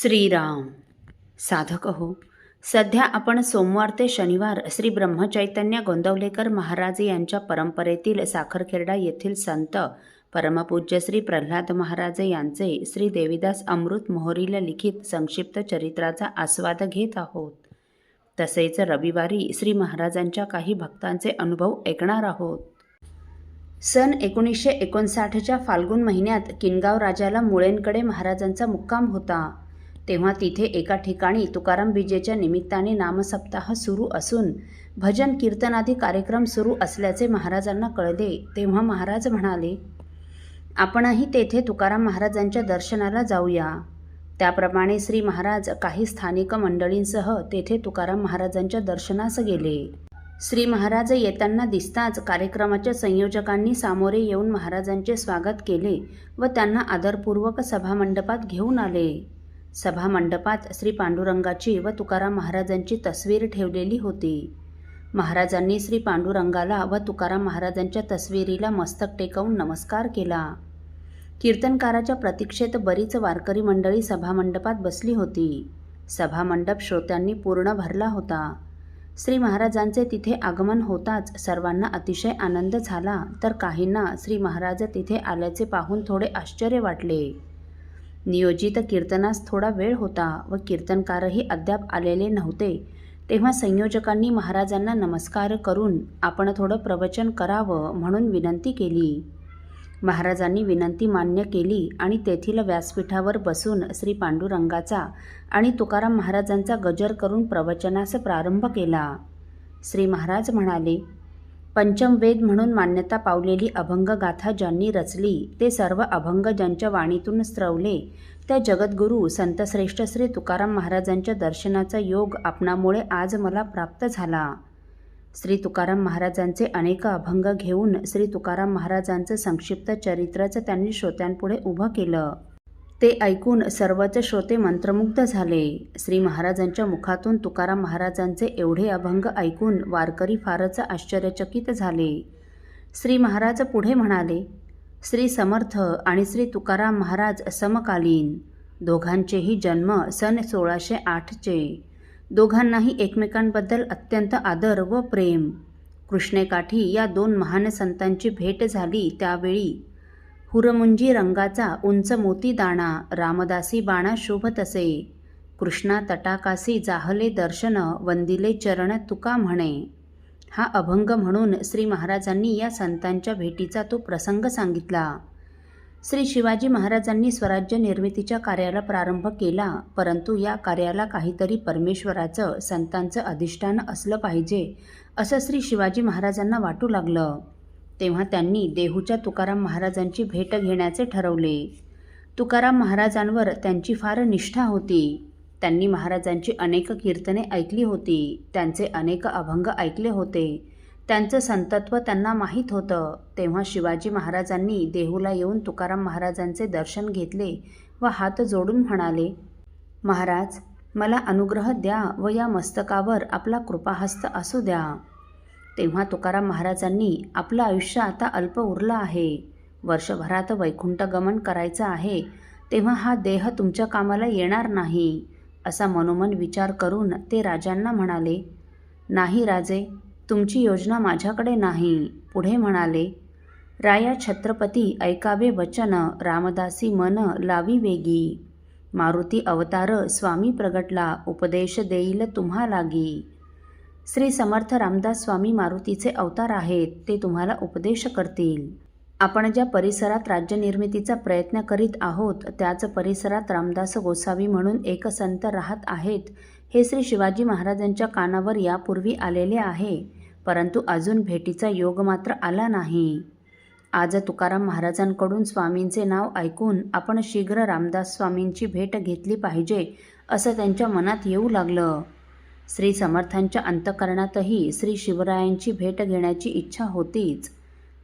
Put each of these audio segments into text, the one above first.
श्रीराम। साधक हो सध्या आपण सोमवार ते शनिवार श्री ब्रह्मचैतन्य गोंदवलेकर महाराज यांच्या परंपरेतील साखरखेर्डा येथील संत परमपूज्य श्री प्रल्हाद महाराज यांचे श्री देवीदास अमृत मोहरीला लिखित संक्षिप्त चरित्राचा आस्वाद घेत आहोत. तसेच रविवारी श्री महाराजांच्या काही भक्तांचे अनुभव ऐकणार आहोत. सन एकोणीसशे एकोणसाठच्या फाल्गुन महिन्यात किनगाव राजाला मुळेंकडे महाराजांचा मुक्काम होता. तेव्हा तिथे एका ठिकाणी तुकाराम बीजेच्या निमित्ताने नामसप्ताह सुरू असून भजन कीर्तनादी कार्यक्रम सुरू असल्याचे महाराजांना कळले. तेव्हा महाराज म्हणाले आपणही तेथे तुकाराम महाराजांच्या दर्शनाला जाऊया. त्याप्रमाणे श्री महाराज काही स्थानिक मंडळींसह तेथे तुकाराम महाराजांच्या दर्शनास गेले. श्री महाराज येताना दिसताच कार्यक्रमाच्या संयोजकांनी सामोरे येऊन महाराजांचे स्वागत केले व त्यांना आदरपूर्वक सभामंडपात घेऊन आले. सभामंडपात श्री पांडुरंगाची व तुकाराम महाराजांची तस्वीर ठेवलेली होती. महाराजांनी श्री पांडुरंगाला व तुकाराम महाराजांच्या तस्वीरीला मस्तक टेकवून नमस्कार केला. कीर्तनकाराच्या प्रतीक्षेत बरीच वारकरी मंडळी सभामंडपात बसली होती. सभामंडप श्रोत्यांनी पूर्ण भरला होता. श्री महाराजांचे तिथे आगमन होताच सर्वांना अतिशय आनंद झाला तर काहींना श्री महाराज तिथे आल्याचे पाहून थोडे आश्चर्य वाटले. नियोजित कीर्तनास थोडा वेळ होता व कीर्तनकारही अद्याप आलेले नव्हते. तेव्हा संयोजकांनी महाराजांना नमस्कार करून आपण थोडं प्रवचन करावं म्हणून विनंती केली. महाराजांनी विनंती मान्य केली आणि तेथील व्यासपीठावर बसून श्री पांडुरंगाचा आणि तुकाराम महाराजांचा गजर करून प्रवचनास प्रारंभ केला. श्री महाराज म्हणाले पंचम वेद म्हणून मान्यता पावलेली अभंग गाथा ज्यांनी रचली ते सर्व अभंग ज्यांच्या वाणीतून स्त्रवले त्या जगद्गुरू संतश्रेष्ठ श्री तुकाराम महाराजांच्या दर्शनाचा योग आपणामुळे आज मला प्राप्त झाला. श्री तुकाराम महाराजांचे अनेक अभंग घेऊन श्री तुकाराम महाराजांचं संक्षिप्त चरित्राचं त्यांनी श्रोत्यांपुढे उभं केलं. ते ऐकून सर्वच श्रोते मंत्रमुग्ध झाले. श्री महाराजांच्या मुखातून तुकाराम महाराजांचे एवढे अभंग ऐकून वारकरी फारच आश्चर्यचकित झाले. श्री महाराज पुढे म्हणाले श्री समर्थ आणि श्री तुकाराम महाराज समकालीन. दोघांचेही जन्म सन सोळाशे आठचे. दोघांनाही एकमेकांबद्दल अत्यंत आदर व प्रेम. कृष्णेकाठी या दोन महान संतांची भेट झाली त्यावेळी हुरमुंजी रंगाचा उंच मोती दाणा रामदासी बाणा शोभ तसे. कृष्णा तटाकासी जाहले दर्शन वंदिले चरण तुका म्हणे. हा अभंग म्हणून श्री महाराजांनी या संतांच्या भेटीचा तो प्रसंग सांगितला. श्री शिवाजी महाराजांनी स्वराज्य निर्मितीच्या कार्याला प्रारंभ केला परंतु या कार्याला काहीतरी परमेश्वराचं संतांचं अधिष्ठान असलं पाहिजे असं श्री शिवाजी महाराजांना वाटू लागलं. तेव्हा त्यांनी देहूच्या तुकाराम महाराजांची भेट घेण्याचे ठरवले. तुकाराम महाराजांवर त्यांची फार निष्ठा होती. त्यांनी महाराजांची अनेक कीर्तने ऐकली होती. त्यांचे अनेक अभंग ऐकले होते. त्यांचं संतत्व त्यांना माहीत होतं. तेव्हा शिवाजी महाराजांनी देहूला येऊन तुकाराम महाराजांचे दर्शन घेतले व हात जोडून म्हणाले महाराज मला अनुग्रह द्या व या मस्तकावर आपला कृपाहस्त असू द्या. तेव्हा तुकाराम महाराजांनी आपलं आयुष्य आता अल्प उरलं आहे. वर्षभरात वैकुंठ गमन करायचं आहे. तेव्हा हा देह तुमच्या कामाला येणार नाही असा मनोमन विचार करून ते राजांना म्हणाले. नाही राजे तुमची योजना माझ्याकडे नाही पुढे म्हणाले. राया छत्रपती ऐकावे वचन रामदासी मन लावी वेगी. मारुती अवतार स्वामी प्रगटला उपदेश देईल तुम्हा लागी. श्री समर्थ रामदास स्वामी मारुतीचे अवतार आहेत ते तुम्हाला उपदेश करतील. आपण ज्या परिसरात राज्यनिर्मितीचा प्रयत्न करीत आहोत त्याच परिसरात रामदास गोसावी म्हणून एक संत राहत आहेत हे श्री शिवाजी महाराजांच्या कानावर यापूर्वी आलेले आहे परंतु अजून भेटीचा योग मात्र आला नाही. आज तुकाराम महाराजांकडून स्वामींचे नाव ऐकून आपण शीघ्र रामदास स्वामींची भेट घेतली पाहिजे असं त्यांच्या मनात येऊ लागलं. श्री समर्थांच्या अंतकरणातही श्री शिवरायांची भेट घेण्याची इच्छा होतीच.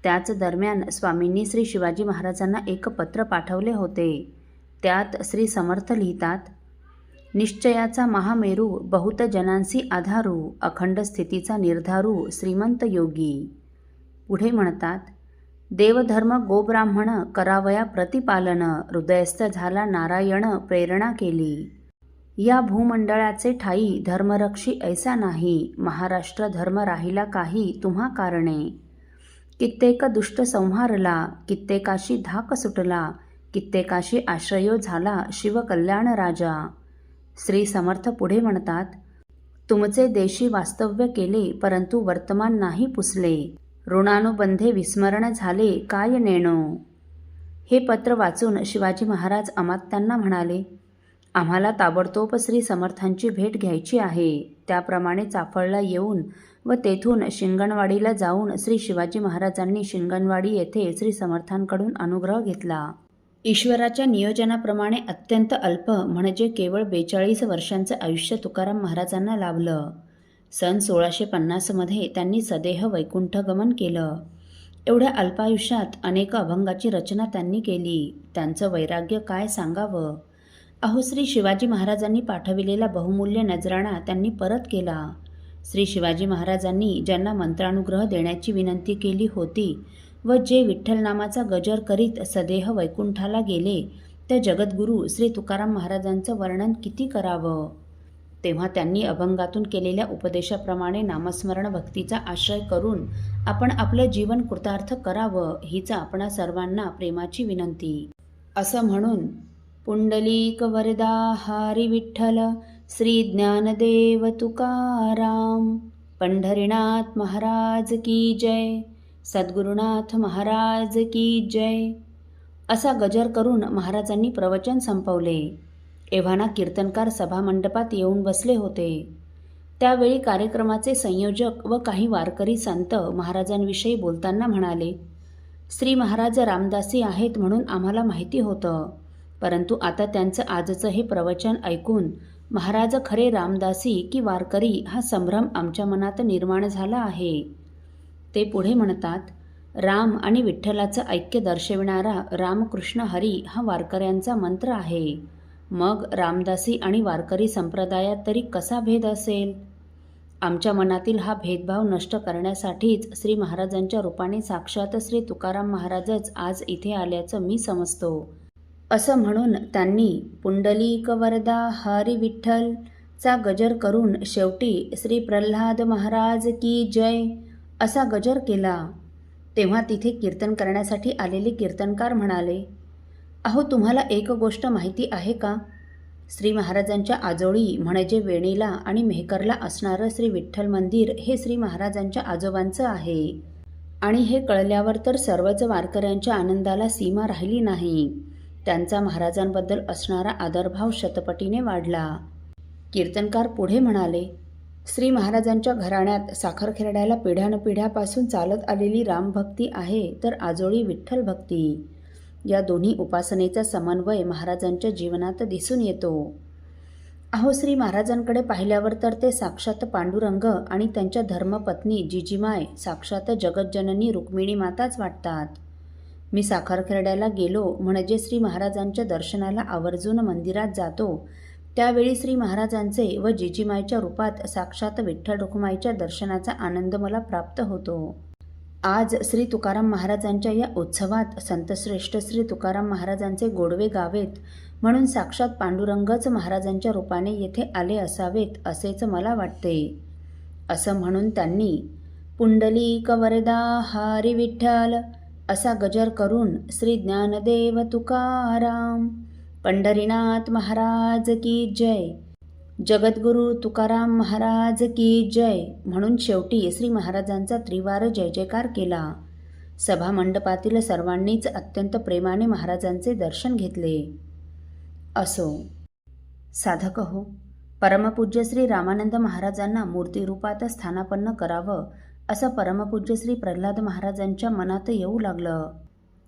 त्याच दरम्यान स्वामींनी श्री शिवाजी महाराजांना एक पत्र पाठवले होते. त्यात श्री समर्थ लिहितात निश्चयाचा महामेरू बहुत जनांसी आधारू अखंड स्थितीचा निर्धारू श्रीमंत योगी पुढे म्हणतात देवधर्म गोब्राह्मण करावया प्रतिपालन हृदयस्थ झाला नारायण प्रेरणा केली. या भूमंडळाचे ठाई धर्मरक्षी ऐसा नाही. महाराष्ट्र धर्म राहिला काही तुम्हा कारणे. कित्येक दुष्ट संहारला कित्येकाशी धाक सुटला कित्येकाशी आश्रयो झाला शिवकल्याण राजा. श्री समर्थ पुढे म्हणतात तुमचे देशी वास्तव्य केले परंतु वर्तमान नाही पुसले. ऋणानुबंधे विस्मरण झाले काय नेणो? हे पत्र वाचून शिवाजी महाराज अमात्यांना म्हणाले आम्हाला ताबडतोब श्री समर्थांची भेट घ्यायची आहे. त्याप्रमाणे चाफळला येऊन व तेथून शिंगणवाडीला जाऊन श्री शिवाजी महाराजांनी शिंगणवाडी येथे श्री समर्थांकडून अनुग्रह घेतला. ईश्वराच्या नियोजनाप्रमाणे अत्यंत अल्प म्हणजे केवळ बेचाळीस वर्षांचं आयुष्य तुकाराम महाराजांना लाभलं. सन सोळाशे पन्नासमध्ये त्यांनी सदेह वैकुंठगमन केलं. एवढ्या अल्पायुष्यात अनेक अभंगाची रचना त्यांनी केली. त्यांचं वैराग्य काय सांगावं? अहो श्री शिवाजी महाराजांनी पाठविलेला बहुमूल्य नजराणा त्यांनी परत केला. श्री शिवाजी महाराजांनी ज्यांना मंत्रानुग्रह देण्याची विनंती केली होती व जे विठ्ठल नामाचा गजर करीत सदेह वैकुंठाला गेले त्या जगद्गुरू श्री तुकाराम महाराजांचं वर्णन किती करावं? तेव्हा त्यांनी अभंगातून केलेल्या उपदेशाप्रमाणे नामस्मरण भक्तीचा आश्रय करून आपण आपलं जीवन कृतार्थ करावं हीच आपणा सर्वांना प्रेमाची विनंती. असं म्हणून पुण्डलीक वरदा हारी विठ्ठल श्री ज्ञानदेव तुकाराम पंढरीनाथ महाराज की जय सद्गुरुनाथ महाराज की जय. असा गजर करून महाराजांनी प्रवचन संपवले. एव्हाना कीर्तनकार सभामंडपात येऊन बसले होते. त्यावेळी कार्यक्रमाचे संयोजक व काही वारकरी संत महाराजांविषयी बोलताना म्हणाले श्री महाराज रामदासी आहेत म्हणून आम्हाला माहिती होतं. परंतु आता त्यांचं आजचं हे प्रवचन ऐकून महाराज खरे रामदासी की वारकरी हा संभ्रम आमच्या मनात निर्माण झाला आहे. ते पुढे म्हणतात राम आणि विठ्ठलाचं ऐक्य दर्शविणारा रामकृष्ण हरी हा वारकऱ्यांचा मंत्र आहे. मग रामदासी आणि वारकरी संप्रदायात तरी कसा भेद असेल? आमच्या मनातील हा भेदभाव नष्ट करण्यासाठीच श्री महाराजांच्या रूपाने साक्षात श्री तुकाराम महाराजच आज इथे आल्याचं मी समजतो. असं म्हणून त्यांनी पुंडलिक वरदा हरी विठ्ठल चा गजर करून शेवटी श्री प्रल्हाद महाराज की जय असा गजर केला. तेव्हा तिथे कीर्तन करण्यासाठी आलेले कीर्तनकार म्हणाले अहो तुम्हाला एक गोष्ट माहिती आहे का? श्री महाराजांच्या आजोळी म्हणजे वेणीला आणि मेहकरला असणारं श्री विठ्ठल मंदिर हे श्री महाराजांच्या आजोबांचं आहे. आणि हे कळल्यावर तर सर्वच वारकऱ्यांच्या आनंदाला सीमा राहिली नाही. त्यांचा महाराजांबद्दल असणारा आदरभाव शतपटीने वाढला. कीर्तनकार पुढे म्हणाले श्री महाराजांच्या घराण्यात साखरखेरड्याला पिढ्यानपिढ्यापासून चालत आलेली रामभक्ती आहे तर आजोळी विठ्ठल भक्ती. या दोन्ही उपासनेचा समन्वय महाराजांच्या जीवनात दिसून येतो. अहो श्री महाराजांकडे पाहिल्यावर तर ते साक्षात पांडुरंग आणि त्यांच्या धर्मपत्नी जिजिमाय साक्षात जगज्जननी रुक्मिणी माताच वाटतात. मी साखरखेरड्याला गेलो म्हणजे श्री महाराजांच्या दर्शनाला आवर्जून मंदिरात जातो. त्यावेळी श्री महाराजांचे व जिजिमाईच्या रूपात साक्षात विठ्ठल रुक्माईच्या दर्शनाचा आनंद मला प्राप्त होतो. आज श्री तुकाराम महाराजांच्या या उत्सवात संतश्रेष्ठ श्री तुकाराम महाराजांचे गोडवे गावेत म्हणून साक्षात पांडुरंगच महाराजांच्या रूपाने येथे आले असावेत असेच मला वाटते. असं म्हणून त्यांनी पुंडली कवरदा हारी विठ्ठल असा गजर करून श्री ज्ञानदेव तुकाराम. पंढरीनाथ महाराज की जय. जगद्गुरू तुकाराम महाराज की जय. म्हणून शेवटी श्री महाराजांचा त्रिवार जय जयकार केला. सभामंडपातील सर्वांनीच अत्यंत प्रेमाने महाराजांचे दर्शन घेतले. असो. साधक हो. परमपूज्य श्री रामानंद महाराजांना मूर्तिरूपात स्थानापन्न करावं असं परमपूज्य श्री प्रल्हाद महाराजांच्या मनात येऊ लागलं.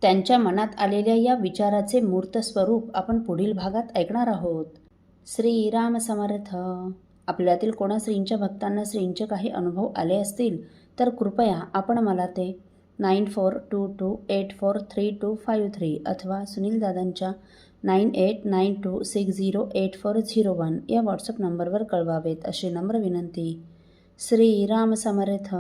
त्यांच्या मनात आलेल्या या विचाराचे मूर्त स्वरूप आपण पुढील भागात ऐकणार आहोत. श्रीराम समर्थ. आपल्यातील कोणा श्रींच्या भक्तांना श्रींचे काही अनुभव आले असतील तर कृपया आपण मला ते nine four two two eight four three two five three अथवा सुनील दादांच्या nine eight nine two six zero eight four zero one या व्हॉट्सअप नंबरवर कळवावेत अशी नम्र विनंती. श्रीराम समर्थ.